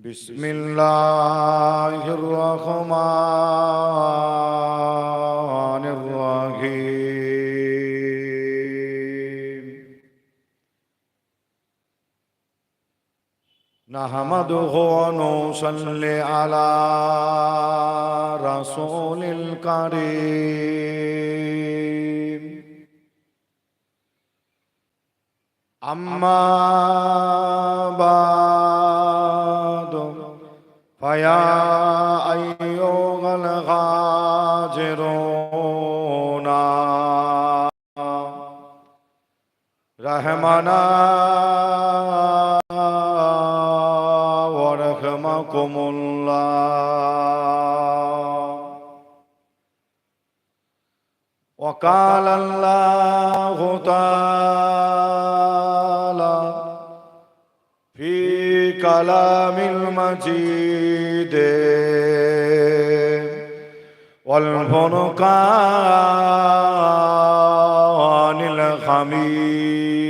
بسم الله الرحمن الرحيم نحمده ونصلي على رسول الكريم أما بعد رحمنا ورحمكم الله وقال الله تعالى في كلام المجيد والفرقان الحميد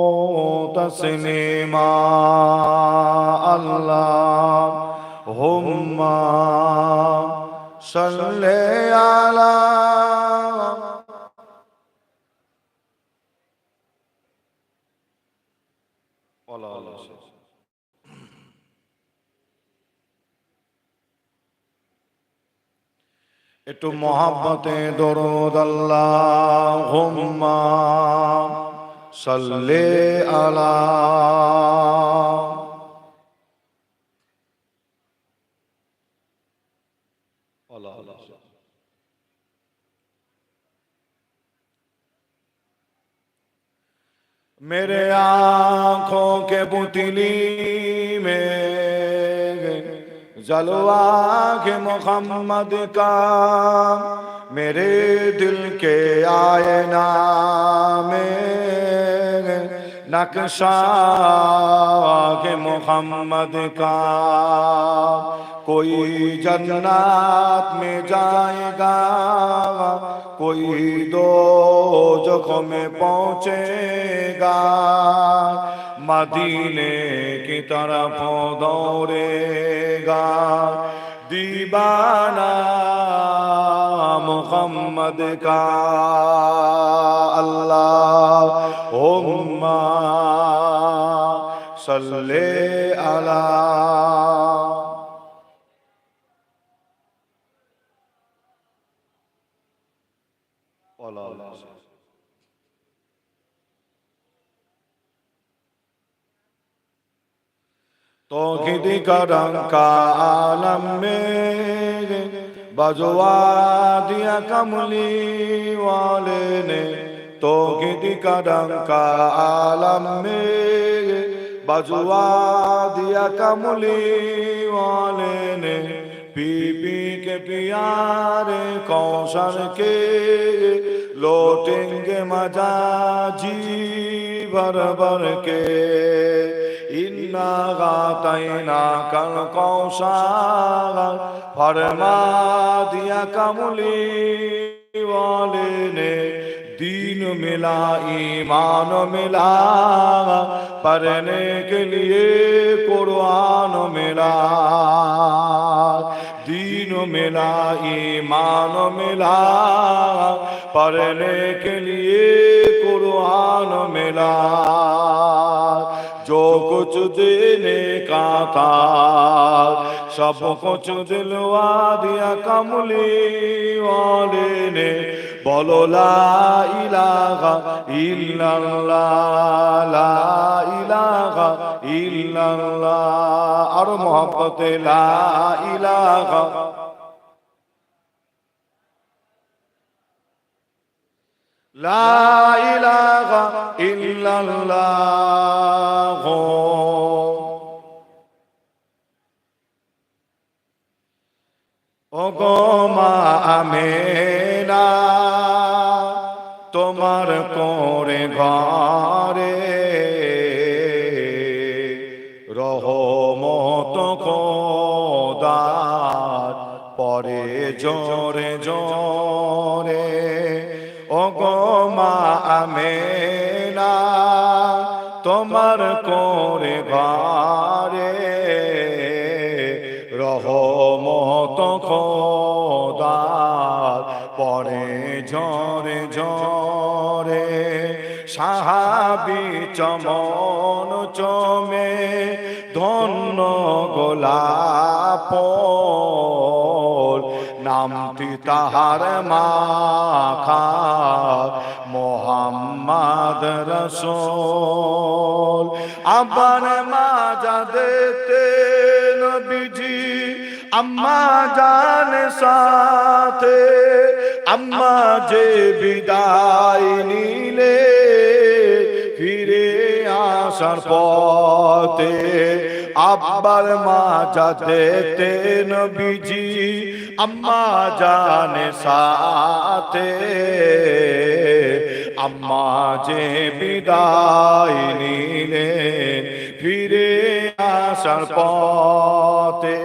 তসলিমা আল্লাহ। হুম্মা সাল্লে আলা একটু মহাব্বতে দরদ আল্লাহ। হুম্মা صلی علی میرے آنکھوں کے بتلی میں जलवा के मोहम्मद का मेरे दिल के आयना में नक्शा के मोहम्मद का कोई जन्नत में जाएगा कोई दो जगह में पहुंचेगा मदीने की तरफ গান দিবানা মোহাম্মদ কা আল্লাহ। ওম্মা সাল্লে আলা توحید کا رنگ کا عالم میں بجوا دیا کملی والے نے توحید کا رنگ کا عالم میں بجوا دیا کملی والے نے پی پی کے پیارے کوشن کے لوٹیں گے مزا جی بھر بھر کے ইন্না গাতাইনা কাল কৌশাল ফরমা দিয়া কামুলি ওয়ালে নে دین ملا ایمان ملا پڑھنے کے لیے قرآن ملا دین ملا ایمان ملا پڑھنے کے لیے قرآن ملا जो कुछ देने का था सब कुछ दिलवा दिया कमली वाले ने बोलो ला इलाहा इल्लल्लाह ला इलाहा इल्लल्लाह और मोहब्बत ला इलाहा لا إله إلا الله ওগো মা আমেনা তোমার কোরে ঘরে রহমত খোদার পরে জোরে সাহাবি চমন চমে, ধন্য গোলাপ নামটি তাহার মাখা মোহাম্মদ রসোল। আবার মাজা দেতে নবীজি আম্মা জান সাথে, আম্মা যে বিদায় আসার পথে, আব্বার মা যাতে নবীজি আম্মা জানে সাথে। আম্মা যে বিদায় নিলে ফিরে আসার পথে,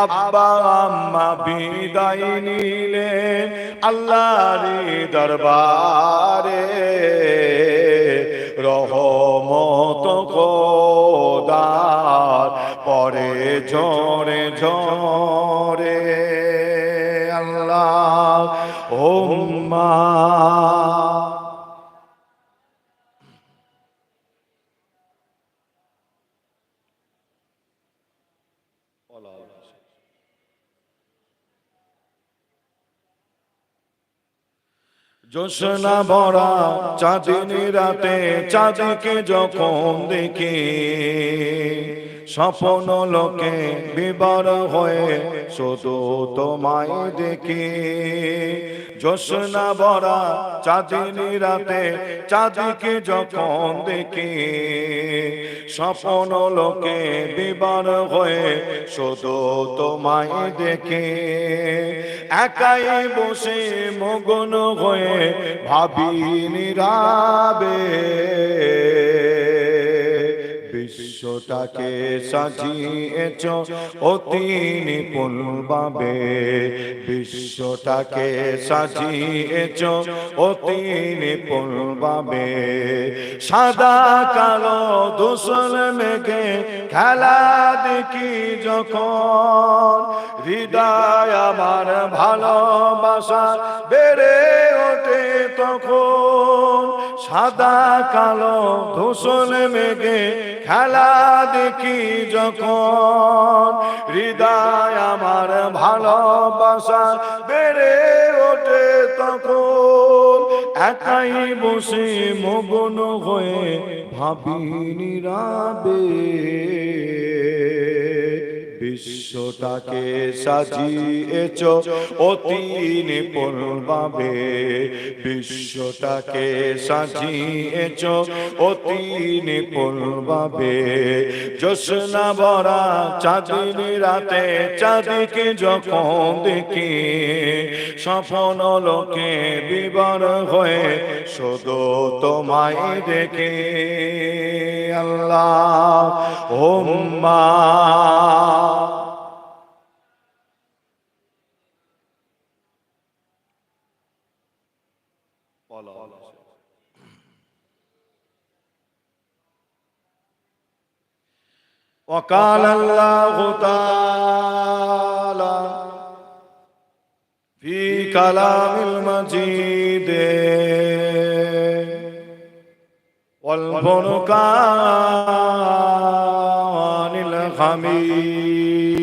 আব্বা আম্মা বিদায় নিলে আল্লাহর দরবারে। রহমত খোদার পরে ঝরে ঝরে আল্লাহ ওম্মা জোসনা ভরা চাঁদিনী রাতে চাঁদকে যখন দেখি স্বপ্ন লোকে বিবার হয়ে শুধু তোমায় দেখি। জোসনা ভরা চাঁদিনী রাতে চাঁদকে যখন দেখি, স্বপ্ন লোকে বিবার হয়ে শুধু তোমায় দেখি। একাই বসে মগন হয়ে ভাবি নিরাবে। বিশ্বটাকে সাজিয়েছ অতি নিপুণভাবে। বিশ্বটাকে সাজিয়েছ অতি নিপুণভাবে। সাদা কালো দোসল মেঘে খেলা দেখি যখন। হৃদয় আমার ভালোবাসা বেড়ে ওঠে তখন। সাদা কালো ধূসর মেঘে খেলা দেখি যখন। হৃদয় আমার ভালোবাসা বেড়ে ওঠে তখন। একাই বসে মগন হয়ে ভাবি নিরাবে। বিশ্বটাকে সাজিয়েছ অতি নিপুণভাবে। বিশ্বটাকে সাজিয়েছ অতি নিপুণভাবে। জোসনা ভরা চাঁদিনী রাতে, চাঁদিকে যখন দেখি সফল লোকে বিবর হয়ে শুধু তোমায় দেখে। আল্লাহ ওম্মা وقال الله تعالى في كلام المجيد والفرقان الحميد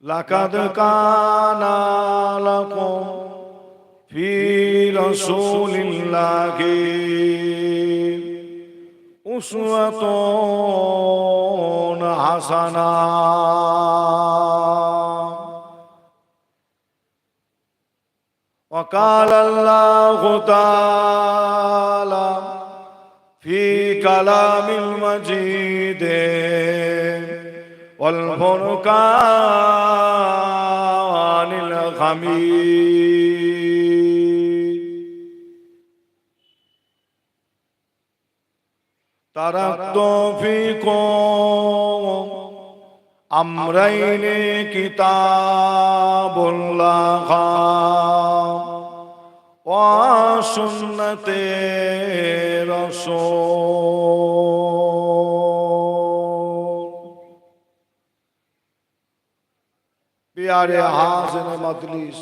لقد كان لكم في رسول الله أسوة حسنة وقال الله تعالى في كلام المجيد والفرقان الحميد تركت فيكم أمرين كتاب الله وسنة رسول প্যারে হাজেন মজলিস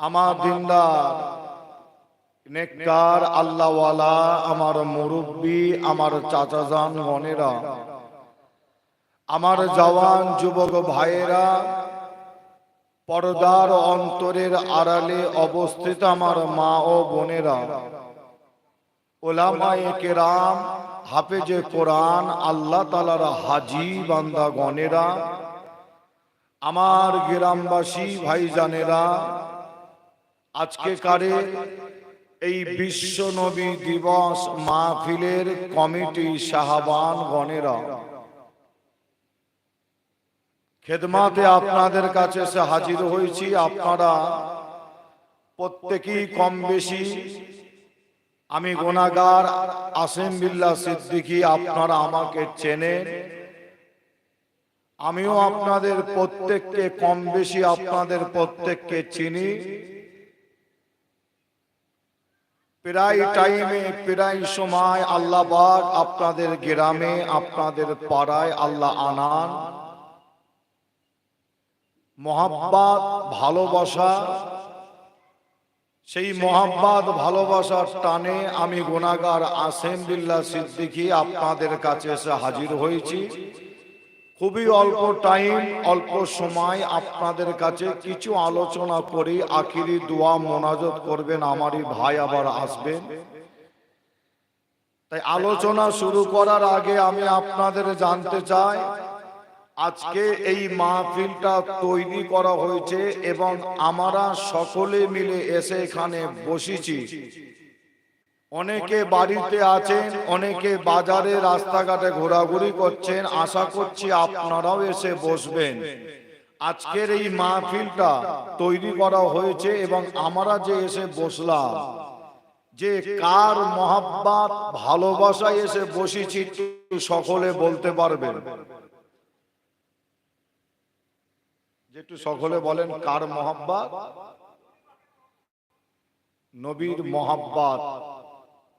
আমার দিনদার নেককার আল্লাহওয়ালা আমার মুরব্বী, আমার চাচাজান গনেরা আমার জওয়ান যুবক ভাইয়েরা, পর্দার অন্তরের আড়ালে অবস্থিত আমার মা ও বোনেরা, ওলামায়ে কেরাম, হাফেজে কোরআন, আল্লাহ তালার হাজি বান্দা গণেরা, আমার গ্রামবাসী ভাইজানেরা আজকে কারে এই বিশ্ব নবী দিবস মাহফিলের কমিটি সাহাবান গণেরা খেদমাতে আপনাদের কাছে এসে হাজির হয়েছি। আপনারা প্রত্যেকেই কম বেশি আমি গোনাগার আসেম বিল্লা সিদ্দিকি, আপনারা আমাকে চেনেন আমিও আপনাদের প্রত্যেককে কম বেশি আপনাদের প্রত্যেককে চিনি। প্রায় টাইমে প্রায় সময় আল্লাহ আপনাদের গ্রামে, আপনাদের পাড়ায় আল্লাহ আনান। মহাব্বাত, ভালোবাসা, সেই মহাব্বাত, ভালোবাসার টানে আমি গুনাগার আসেম বিল্লা সিদ্দিকি আপনাদের কাছে এসে হাজির হয়েছি। খুবই অল্প টাইম অল্প সময় আপনাদের কাছে কিছু আলোচনা করি আখিরি দোয়া মোনাজত করবেন আমারই ভাই আবার আসবেন তাই আলোচনা শুরু করার আগে আমি আপনাদের জানতে চাই আজকে এই মাহফিলটা তৈরি করা হয়েছে এবং আমরা সকলে মিলে এসে এখানে বসেছি। অনেকে বাড়িতে আছেন, অনেকে বাজারে রাস্তাঘাটে ঘোরাঘুরি করছেন। আশা করছি আপনারাও এসে বসবেন। আজকের এই মাহফিলটা তৈরি করা হয়েছে এবং আমরা যে এসে বসলাম, যে কার মহাব্বাত, ভালোবাসায় এসে বসেছি সকলে বলতে পারবেন। যে একটু সকলে বলেন, কার মহাব্বাত? নবীর মহাব্বাত।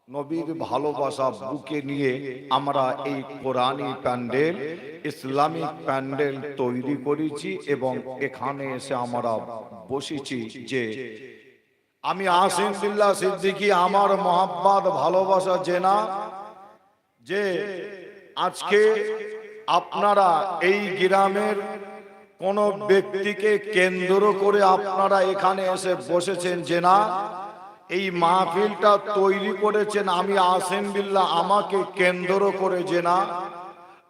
নবীর ভালোবাসা বুকে নিয়ে আমরা এই কোরআনি প্যান্ডেল ইসলামিক প্যান্ডেল তৈরি করেছি এবং এখানে এসে আমরা বসেছি যে আমি আসিম বিল্লাহ সিদ্দিকি আমার মহাব্বাত ভালোবাসা জেনা যে আজকে আপনারা এই গ্রামের কোন ব্যক্তিকে কেন্দ্র করে আপনারা এখানে এসে বসেছেন যে না এই মাহফিলটা তৈরি করেছেন আমি আসেম বিল্লাহ, আমাকে কেন্দ্র করে যে না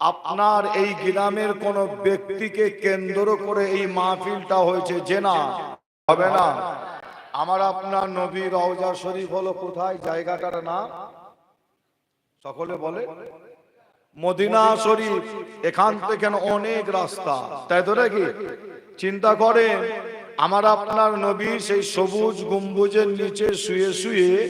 আপনার এই গ্রামের কোন ব্যক্তিকে কেন্দ্র করে এই মাহফিলটা হয়েছে যে না হবে না? আমার আপনার নবী রওজা শরীফ হলো কোথায়? জায়গাটার নাম? সকলে বলে? মদিনা শরীফ, এখান থেকে অনেক রাস্তা। তাই তো নাকি? চিন্তা করেন আমার আপনার নবী সেই সবুজ গম্বুজের নিচে শুয়ে শুয়ে